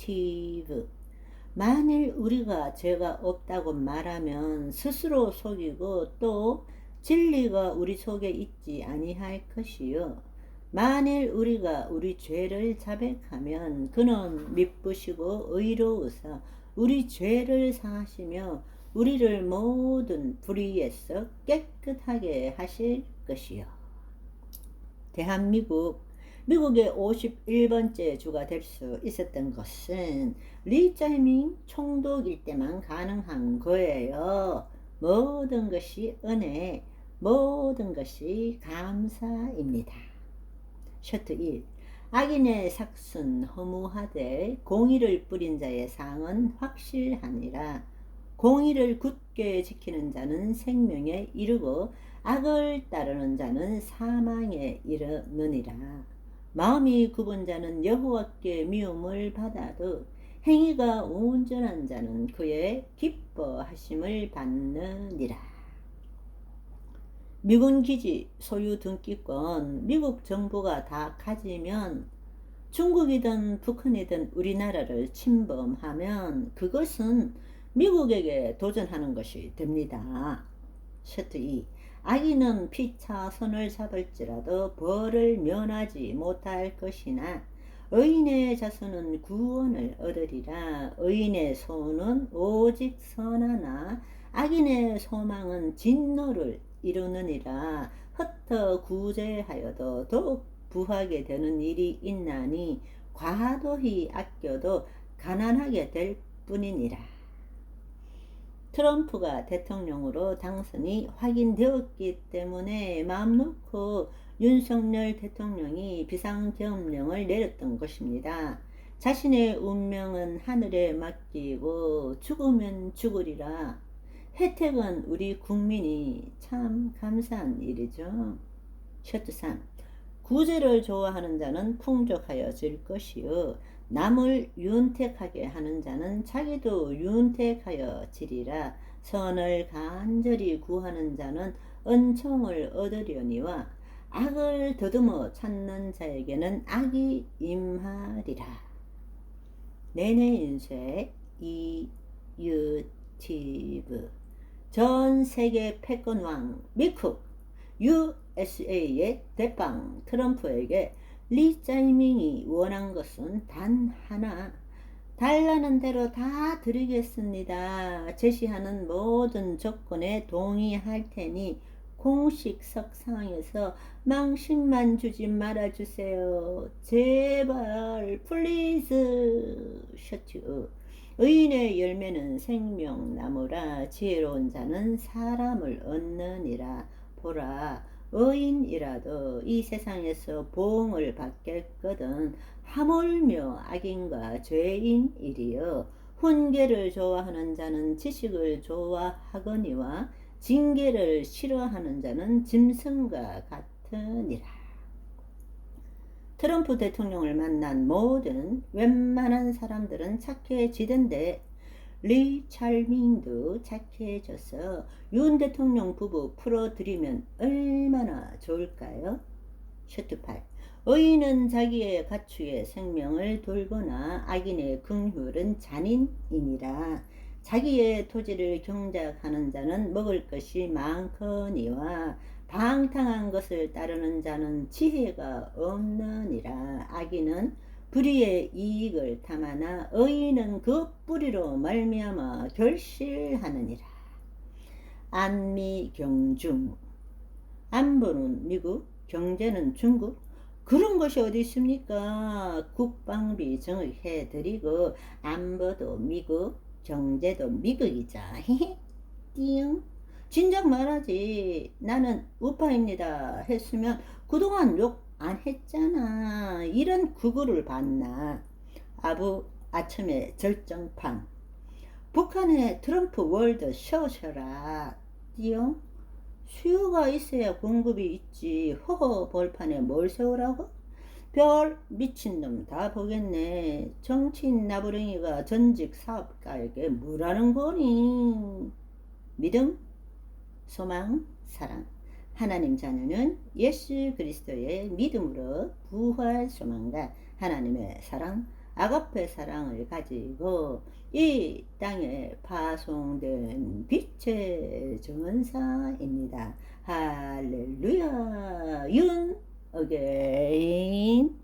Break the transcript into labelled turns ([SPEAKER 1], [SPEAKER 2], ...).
[SPEAKER 1] 팁. 만일 우리가 죄가 없다고 말하면 스스로 속이고 또 진리가 우리 속에 있지 아니할 것이요. 만일 우리가 우리 죄를 자백하면 그는 미쁘시고 의로우사 우리 죄를 사하시며 우리를 모든 불의에서 깨끗하게 하실 것이요. 대한민국 미국의 51번째 주가 될 수 있었던 것은 리짜이밍 총독일 때만 가능한 거예요. 모든 것이 은혜, 모든 것이 감사입니다. 셔트 1. 악인의 삭순 허무하되 공의를 뿌린 자의 상은 확실하니라. 공의를 굳게 지키는 자는 생명에 이르고 악을 따르는 자는 사망에 이르느니라. 마음이 굽은 자는 여호와께 미움을 받아도 행위가 온전한 자는 그의 기뻐하심을 받느니라. 미군 기지 소유 등기권 미국 정부가 다 가지면 중국이든 북한이든 우리나라를 침범하면 그것은 미국에게 도전하는 것이 됩니다. 셔트 2. 악인은 피차 손을 잡을지라도 벌을 면하지 못할 것이나 의인의 자손은 구원을 얻으리라. 의인의 소원은 오직 선하나 악인의 소망은 진노를 이루느니라. 흩어 구제하여도 더욱 부하게 되는 일이 있나니 과도히 아껴도 가난하게 될 뿐이니라. 트럼프가 대통령으로 당선이 확인되었기 때문에 마음 놓고 윤석열 대통령이 비상계엄령을 내렸던 것입니다. 자신의 운명은 하늘에 맡기고 죽으면 죽으리라. 혜택은 우리 국민이 참 감사한 일이죠. 셔트 3. 구제를 좋아하는 자는 풍족하여 질 것이요. 남을 윤택하게 하는 자는 자기도 윤택하여 지리라. 선을 간절히 구하는 자는 은총을 얻으려니와 악을 더듬어 찾는 자에게는 악이 임하리라. 내내 인쇄 이유티브 전 세계 패권왕 미국 USA의 대빵 트럼프에게 리 짜이밍이 원한 것은 단 하나. 달라는 대로 다 드리겠습니다. 제시하는 모든 조건에 동의할 테니 공식 석 상에서 망신만 주지 말아주세요. 제발, 플리즈. 셔츠. 의인의 열매는 생명나무라 지혜로운 자는 사람을 얻느니라. 보라. 의인이라도 이 세상에서 보응을 받겠거든 하물며 악인과 죄인이리여 훈계를 좋아하는 자는 지식을 좋아하거니와 징계를 싫어하는 자는 짐승과 같으니라. 트럼프 대통령을 만난 모든 웬만한 사람들은 착해지던데 리 찰밍도 착해져서 윤 대통령 부부 풀어드리면 얼마나 좋을까요? 8. 의인은 자기의 가축의 생명을 돌거나 악인의 긍휼은 잔인이니라. 자기의 토지를 경작하는 자는 먹을 것이 많거니와 방탕한 것을 따르는 자는 지혜가 없느니라. 악인은 불의의 이익을 탐하나 의인은 그 뿌리로 말미암아 결실하느니라. 안미경중 안보는 미국, 경제는 중국. 그런 것이 어디 있습니까? 국방비 정의해드리고 안보도 미국, 경제도 미국이자. 띵. 진작 말하지. 나는 우파입니다. 했으면 그동안 욕 안 했잖아. 이런 구구를 봤나. 아부 아침에 절정판. 북한의 트럼프 월드 쇼셔라. 띠용? 수요가 있어야 공급이 있지. 허허 벌판에 뭘 세우라고? 별 미친놈 다 보겠네. 정치인 나부랭이가 전직 사업가에게 뭐라는 거니? 믿음? 소망? 사랑 하나님 자녀는 예수 그리스도의 믿음으로 부활 소망과 하나님의 사랑 아가페 사랑을 가지고 이 땅에 파송된 빛의 전사입니다. 할렐루야 윤 어게인